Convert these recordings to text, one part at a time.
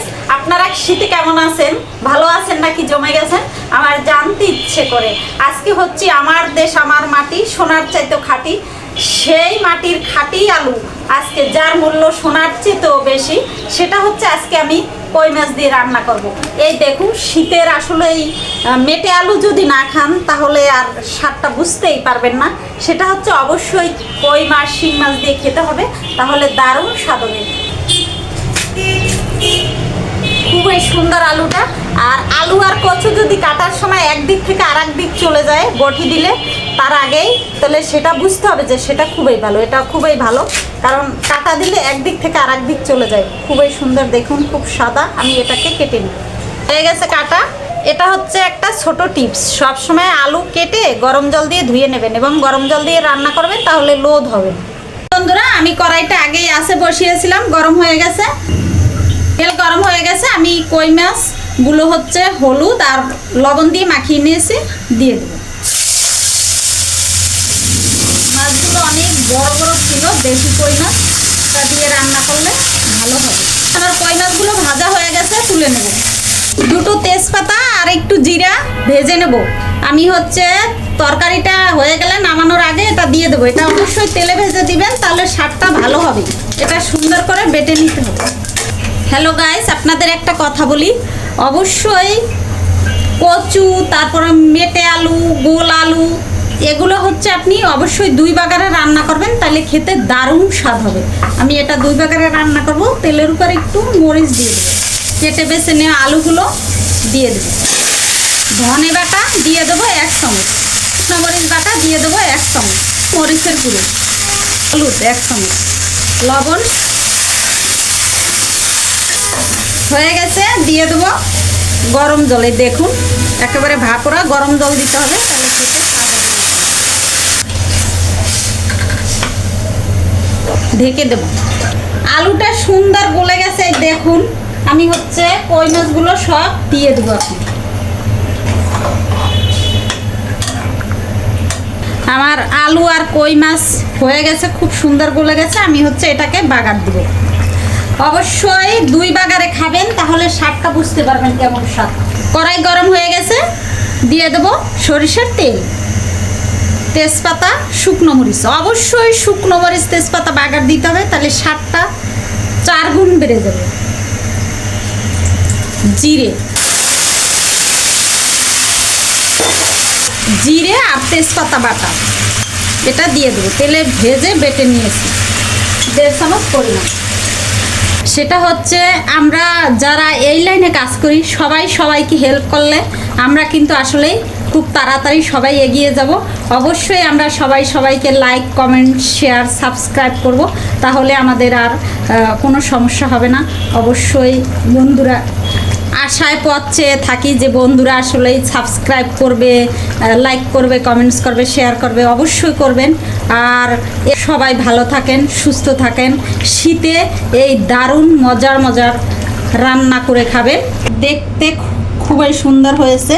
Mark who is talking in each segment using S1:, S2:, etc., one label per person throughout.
S1: Guys আপনারা শীতে কেমন আছেন? ভালো আছেন নাকি জমে গেছেন? আমার জানতে ইচ্ছে করে। আজকে হচ্ছে আমার দেশ, আমার মাটি, সোনার চাইতে খাঁটি। সেই মাটির খাঁটি আলু আজকে যার মূল্য সোনার চেয়েতেও বেশি, সেটা হচ্ছে আজকে আমি কই মাছ দিয়ে রান্না করব। এই দেখুন, শীতের আসলে এই মেটে আলু যদি না খান, তাহলে আর স্বাদটা বুঝতেই পারবেন না। সেটা হচ্ছে অবশ্যই কই মাছ, শিং মাছ দিয়ে খেতে হবে, তাহলে দারুণ স্বাদ হবে। খুবই সুন্দর আলুটা। আর আলু আর কচু যদি কাটার সময় একদিক থেকে আর দিক চলে যায় বটি দিলে, তার আগেই তাহলে সেটা বুঝতে হবে যে সেটা খুবই ভালো, এটা খুবই ভালো। কারণ কাটা দিলে একদিক থেকে আর দিক চলে যায়। খুবই সুন্দর, দেখুন, খুব সাদা। আমি এটাকে কেটে নিই। হয়ে গেছে কাটা। এটা হচ্ছে একটা ছোট টিপস। সব সময় আলু কেটে গরম জল দিয়ে ধুয়ে নেবেন এবং গরম জল দিয়ে রান্না করবেন, তাহলে লোদ হবে। বন্ধুরা, আমি কড়াইটা আগেই আসে বসিয়েছিলাম, গরম হয়ে গেছে। তেল গরম হয়ে গেছে, আমি কই মাছগুলো হচ্ছে হলুদ আর লবণ দিয়ে মাখিয়ে নিয়েছি, দিয়ে দেবো। মাছগুলো অনেক বড় বড় ছিল দেশি কই মাছ, তা দিয়ে রান্না করলে ভালো হবে। আমার কই মাছগুলো ভাজা হয়ে গেছে, তুলে নেব। দুটো তেজপাতা আর একটু জিরা ভেজে নেব। আমি হচ্ছে তরকারিটা হয়ে গেলে নামানোর আগে এটা দিয়ে দেবো। এটা অবশ্যই তেলে ভেজে দিবেন, তাহলে স্বাদটা ভালো হবে। এটা সুন্দর করে বেটে নিতে হবে। হ্যালো গাইস আপনাদের একটা কথা বলি। অবশ্যই কচু, তারপরে মেটে আলু, গোল আলু, এগুলো হচ্ছে আপনি অবশ্যই দুই বাগারে রান্না করবেন, তাহলে খেতে দারুণ স্বাদ হবে। আমি এটা দুই বাগারে রান্না করব, তেলের উপর একটু মরিচ দিয়ে দেবো। কেটে বেছে নেওয়া আলুগুলো দিয়ে দেবো। ধনে বাটা দিয়ে দেবো এক চামচ। মরিচ বাটা দিয়ে দেবো এক চামচ। মরিচের গুঁড়ো। হলুদ এক চামচ। লবণ হয়ে গেছে, দিয়ে দেবো গরম জলে। দেখুন, একেবারে ভাপরা গরম জল দিতে হবে ঢেকে দেব। আলুটা সুন্দর গলে গেছে দেখুন। আমি হচ্ছে কই মাছগুলো সব দিয়ে দেবো আপনি আমার আলু আর কই মাছ হয়ে গেছে, খুব সুন্দর গলে গেছে, আমি হচ্ছে এটাকে বাগার দেবো। অবশ্যই দুই বাগারে খাবেন, তাহলে স্বাদটা বুঝতে পারবেন কেমন স্বাদ। কড়াই গরম হয়ে গেছে, দিয়ে দেব সরিষার তেল, তেজপাতা, শুকনো মরিচ। অবশ্যই শুকনো মরিচ, তেজপাতা, বাগার দিতে হবে, তাহলে স্বাদটা চার গুণ বেড়ে যাবে। জিরে। জিরে আর তেজপাতা বাটা, এটা দিয়ে দেবো। তেলে ভেজে বেটে নিয়েছি। দেড় চামচ পরিমাণ। সেটা হচ্ছে আমরা যারা এই লাইনে কাজ করি, সবাই সবাইকে হেল্প করলে আমরা কিন্তু আসলেই খুব তাড়াতাড়ি সবাই এগিয়ে যাব। অবশ্যই আমরা সবাই সবাইকে লাইক কমেন্ট শেয়ার সাবস্ক্রাইব করব। তাহলে আমাদের আর কোনো সমস্যা হবে না। অবশ্যই বন্ধুরা আশায় পথ চেয়ে থাকি যে বন্ধুরা আসলেই সাবস্ক্রাইব করবে লাইক করবে কমেন্টস করবে শেয়ার করবে, অবশ্যই করবেন। আর সবাই ভালো থাকেন, সুস্থ থাকেন। শীতে এই দারুণ মজার মজার রান্না করে খাবেন দেখতে খুবই সুন্দর হয়েছে।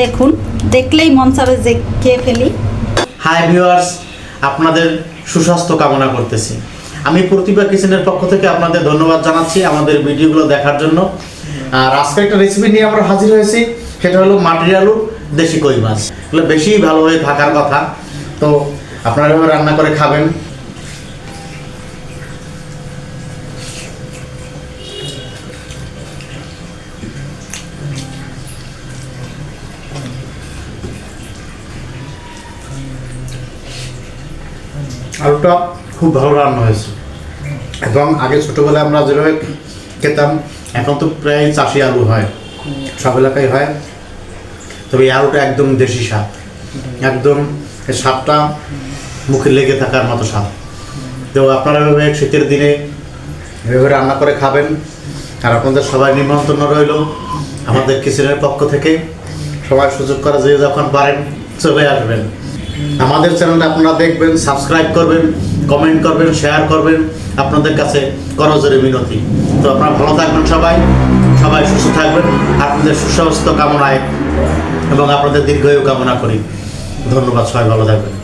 S1: দেখুন, দেখলেই মন চাবে যে খেয়ে ফেলি।
S2: হাই ভিউয়ার্স আপনাদের সুস্বাস্থ্য কামনা করতেছি। আমি প্রতিভা কিচেনের পক্ষ থেকে আপনাদের ধন্যবাদ জানাচ্ছি আমাদের ভিডিওগুলো দেখার জন্য। আর আজকে একটা রেসিপি নিয়ে আমরা হাজির হয়েছি। সেটা হলো মাটির আলু, দেশি কই মাছ। এগুলো বেশি ভালো হয়ে থাকার কথা। তো আপনারা রান্না করে খাবেন। আলুটা খুব ভালো রান্না হয়েছে। এবং আগে ছোটোবেলায় আমরা যেভাবে খেতাম এখন তো প্রায় চাষি আলু হয়, সব এলাকায় হয়। তবে এই আলুটা একদম দেশি স্বাদ একদম স্বাদটা মুখে লেগে থাকার মতো স্বাদ তো আপনারা এভাবে শীতের দিনে এভাবে রান্না করে খাবেন। আর আপনাদের সবাই নিমন্ত্রণ রইল আমাদের কিচেনের পক্ষ থেকে। সবাই সুযোগ করে যে যখন পারেন চলে আসবেন। আমাদের চ্যানেলটা আপনারা দেখবেন, সাবস্ক্রাইব করবেন, কমেন্ট করবেন, শেয়ার করবেন। আপনাদের কাছে করজোরে মিনতি। তো আপনারা ভালো থাকবেন সবাই। সবাই সুস্থ থাকবেন। আপনাদের সুস্বাস্থ্য কামনায় এবং আপনাদের দীর্ঘায়ু কামনা করি। ধন্যবাদ, সবাই ভালো থাকবেন।